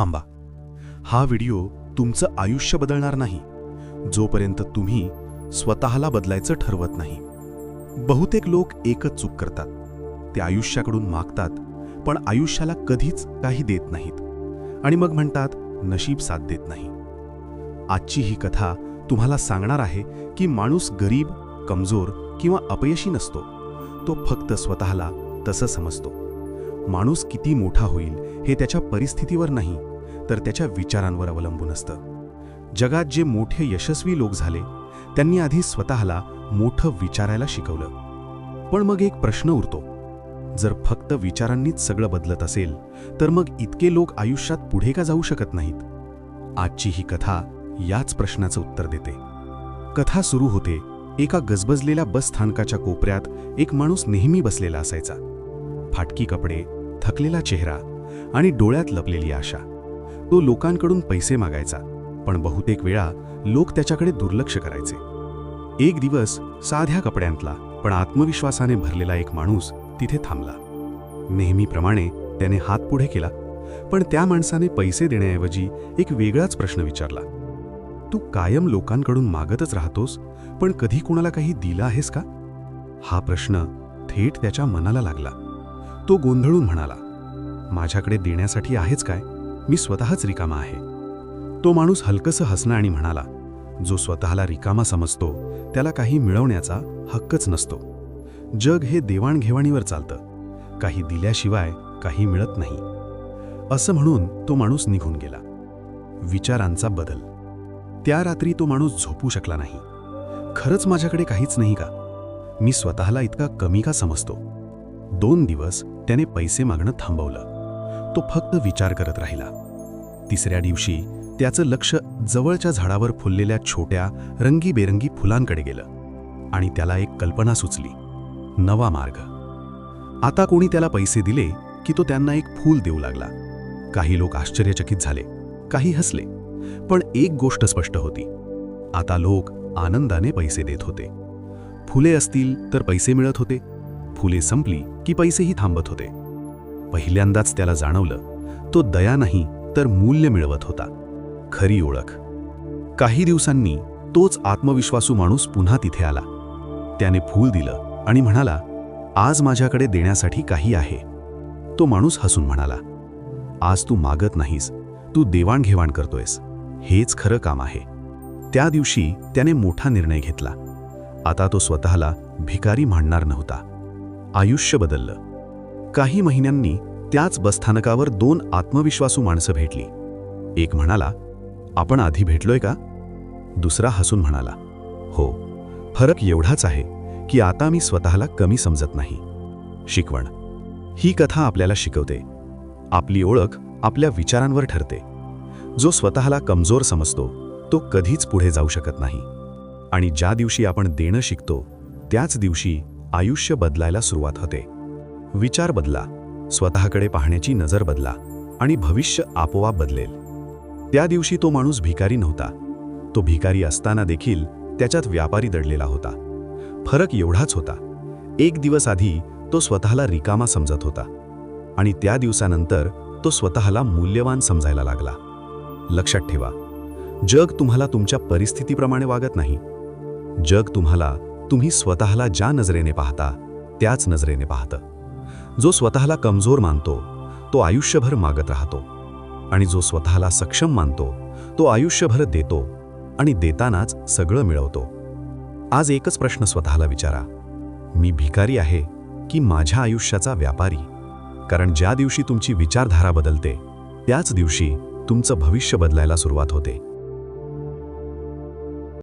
थांबा. हा व्हिडिओ तुमचं आयुष्य बदलणार नाही जोपर्यंत तुम्ही स्वतःला बदलायचं ठरवत नाही. बहुतेक लोक एकच चूक करतात. ते आयुष्याकडून मागतात पण आयुष्याला कधीच काही देत नाहीत. आणि मग म्हणतात नशीब साथ देत नाही. आजची ही कथा तुम्हाला सांगणार आहे की माणूस गरीब कमजोर किंवा अपयशी नसतो. तो फक्त स्वतःला तसं समजतो. माणूस किती मोठा होईल हे त्याच्या परिस्थितीवर नाही तर त्याच्या विचारांवर अवलंबून असतं. जगात जे मोठे यशस्वी लोक झाले त्यांनी आधी स्वतःला मोठं विचारायला शिकवलं. पण मग एक प्रश्न उरतो. जर फक्त विचारांनीच सगळं बदलत असेल तर मग इतके लोक आयुष्यात पुढे का जाऊ शकत नाहीत? आजची ही कथा याच प्रश्नाचं उत्तर देते. कथा सुरू होते एका गजबजलेल्या बस स्थानकाच्या कोपऱ्यात एक माणूस नेहमी बसलेला असायचा. फाटकी कपडे थकलेला चेहरा आणि डोळ्यात लपलेली आशा. तो लोकांकडून पैसे मागायचा. पण बहुतेक वेळा लोक त्याच्याकडे दुर्लक्ष करायचे. एक दिवस साध्या कपड्यांतला पण आत्मविश्वासाने भरलेला एक माणूस तिथे थांबला. नेहमीप्रमाणे त्याने हात पुढे केला पण त्या माणसाने पैसे देण्याऐवजी एक वेगळाच प्रश्न विचारला. तू कायम लोकांकडून मागतच राहतोस पण कधी कुणाला काही दिलं आहेस का? हा प्रश्न थेट त्याच्या मनाला लागला. तो गोंधळून म्हणाला माझ्याकडे देण्यासाठी आहेच काय? मी स्वतःच रिकामा आहे. तो माणूस हलकसं हसणं आणि म्हणाला जो स्वतःला रिकामा समजतो त्याला काही मिळवण्याचा हक्कच नसतो. जग हे देवाणघेवाणीवर चालतं. काही दिल्याशिवाय काही मिळत नाही. असं म्हणून तो माणूस निघून गेला. विचारांचा बदल. त्या रात्री तो माणूस झोपू शकला नाही. खरंच माझ्याकडे काहीच नाही का? मी स्वतःला इतका कमी का समजतो? दोन दिवस त्याने पैसे मागणं थांबवलं. तो फक्त विचार करत राहिला. तिसऱ्या दिवशी त्याचं लक्ष जवळच्या झाडावर फुललेल्या छोट्या रंगीबेरंगी फुलांकडे गेलं आणि त्याला एक कल्पना सुचली. नवा मार्ग. आता कोणी त्याला पैसे दिले की तो त्यांना एक फूल देऊ लागला. काही लोक आश्चर्यचकित झाले काही हसले पण एक गोष्ट स्पष्ट होती. आता लोक आनंदाने पैसे देत होते. फुले असतील तर पैसे मिळत होते. फुले संपली की पैसेही थांबत होते. पहिल्यांदाच त्याला जाणवलं तो दया नाही तर मूल्य मिळवत होता. खरी ओळख. काही दिवसांनी तोच आत्मविश्वासू माणूस पुन्हा तिथे आला. त्याने फूल दिलं आणि म्हणाला आज माझ्याकडे देण्यासाठी काही आहे. तो माणूस हसून म्हणाला आज तू मागत नाहीस. तू देवाणघेवाण करतोयस. हेच खरं काम आहे. त्या दिवशी त्याने मोठा निर्णय घेतला. आता तो स्वतःला भिकारी मांडणार नव्हता. आयुष्य बदललं. काही महिन्यांनी त्याच बसस्थानकावर दोन आत्मविश्वासू माणसं भेटली. एक म्हणाला आपण आधी भेटलोय का? दुसरा हसून म्हणाला हो फरक एवढाच आहे की आता मी स्वतःला कमी समजत नाही. शिकवण. ही कथा आपल्याला शिकवते. आपली ओळख आपल्या विचारांवर ठरते. जो स्वतःला कमजोर समजतो तो कधीच पुढे जाऊ शकत नाही. आणि ज्या दिवशी आपण देणं शिकतो त्याच दिवशी आयुष्य बदलायला सुरुवात होते. विचार बदला स्वतःकडे पाहण्याची नजर बदला आणि भविष्य आपोआप बदलेल. त्या दिवशी तो माणूस भिकारी नव्हता. तो भिकारी असताना देखील त्याच्यात व्यापारी दडलेला होता. फरक एवढाच होता. एक दिवस आधी तो स्वतःला रिकामा समजत होता आणि त्या दिवसानंतर तो स्वतःला मूल्यवान समजायला लागला. लक्षात ठेवा जग तुम्हाला तुमच्या परिस्थितीप्रमाणे वागत नाही. जग तुम्हाला तुम्ही स्वतःला ज्या नजरेने पाहता त्याच नजरेने पाहतं. जो स्वतःला कमजोर मानतो तो आयुष्यभर मागत राहतो. आणि जो स्वतःला सक्षम मानतो तो आयुष्यभर देतो आणि देतानाच सगळं मिळवतो. आज एकच प्रश्न स्वतःला विचारा. मी भिकारी आहे की माझ्या आयुष्याचा व्यापारी? कारण ज्या दिवशी तुमची विचारधारा बदलते त्याच दिवशी तुमचं भविष्य बदलायला सुरुवात होते.